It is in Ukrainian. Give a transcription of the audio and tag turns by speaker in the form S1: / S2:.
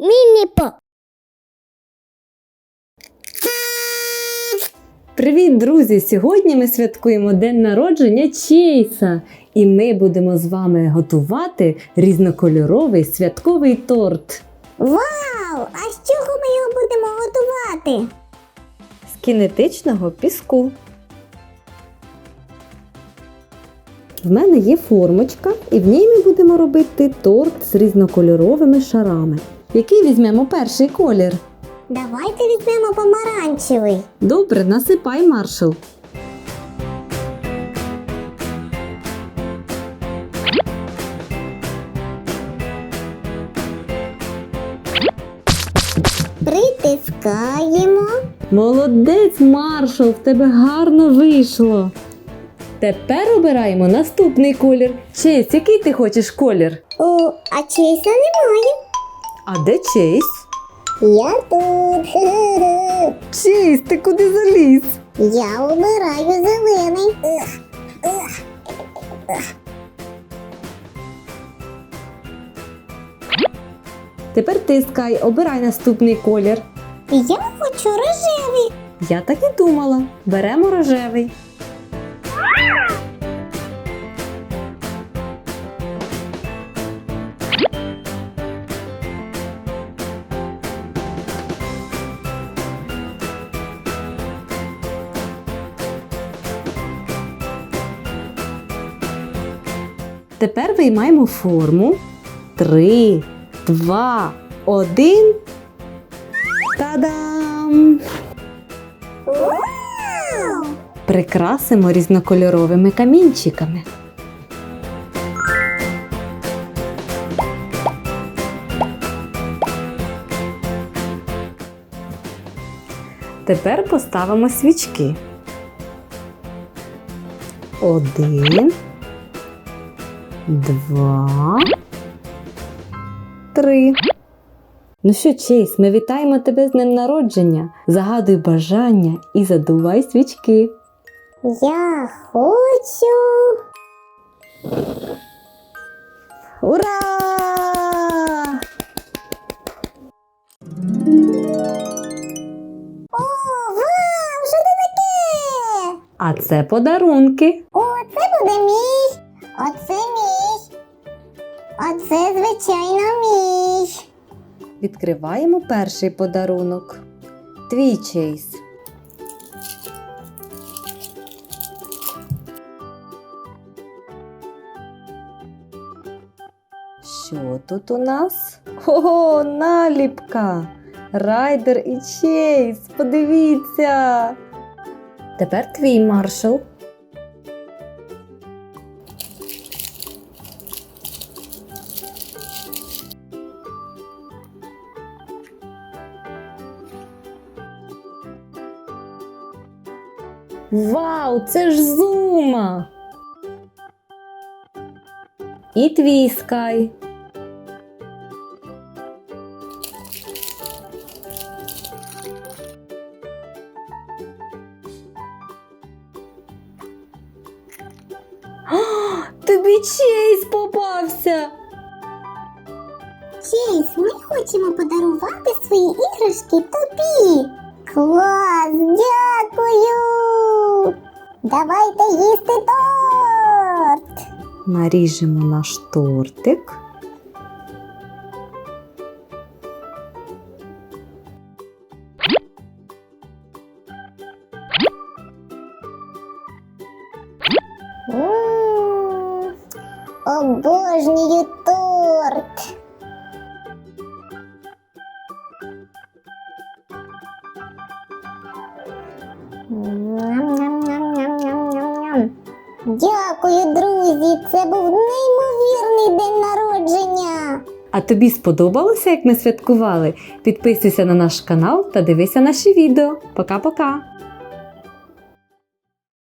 S1: Міні-по.
S2: Привіт, друзі! Сьогодні ми святкуємо день народження Чейса, і ми будемо з вами готувати різнокольоровий святковий торт
S1: Вау! А з чого ми його будемо готувати?
S2: з кінетичного піску. В мене є формочка, і в ній ми будемо робити торт з різнокольоровими шарами. Який візьмемо перший колір?
S1: Давайте візьмемо помаранчевий.
S2: Добре, насипай маршал.
S1: Притискаємо.
S2: Молодець, маршал, в тебе гарно вийшло. Тепер обираємо наступний колір. Чейз, який ти хочеш колір?
S1: О, а чейса немає.
S2: А де Чейз?
S1: Я тут.
S2: Чейз, ти куди заліз?
S1: Я обираю зелений.
S2: Тепер ти, Скай, обирай наступний колір.
S1: Я хочу рожевий.
S2: Я так і думала. Беремо рожевий. Тепер виймаємо форму. Три, два, один. Та-дам! Прикрасимо різнокольоровими камінчиками. Тепер поставимо свічки. Один, два, три. Ну що, Чейз, ми вітаємо тебе з днем народження. Загадуй бажання і задувай свічки.
S1: Я хочу.
S2: Ура!
S1: О, вау! Що це таке?
S2: А це подарунки.
S1: О, це буде мій. Оце мій. Оце, звичайно, мій.
S2: Відкриваємо перший подарунок. Твій чейз. Що тут у нас? Ого, наліпка! Райдер і Чейз, подивіться. Тепер твій маршал. Вау, це ж зума! І твій скай. Тобі чейз попався.
S1: Чейз, ми хочемо подарувати свої іграшки тобі. Клас, дякую. Давайте їсти торт.
S2: Наріжемо наш тортик.
S1: М, Обожнюю торт. Ням-ням-ням-ням-ням-ням. Дякую, друзі! Це був неймовірний день народження.
S2: А тобі сподобалося, як ми святкували? Підписуйся на наш канал та дивися наші відео. Пока-пока!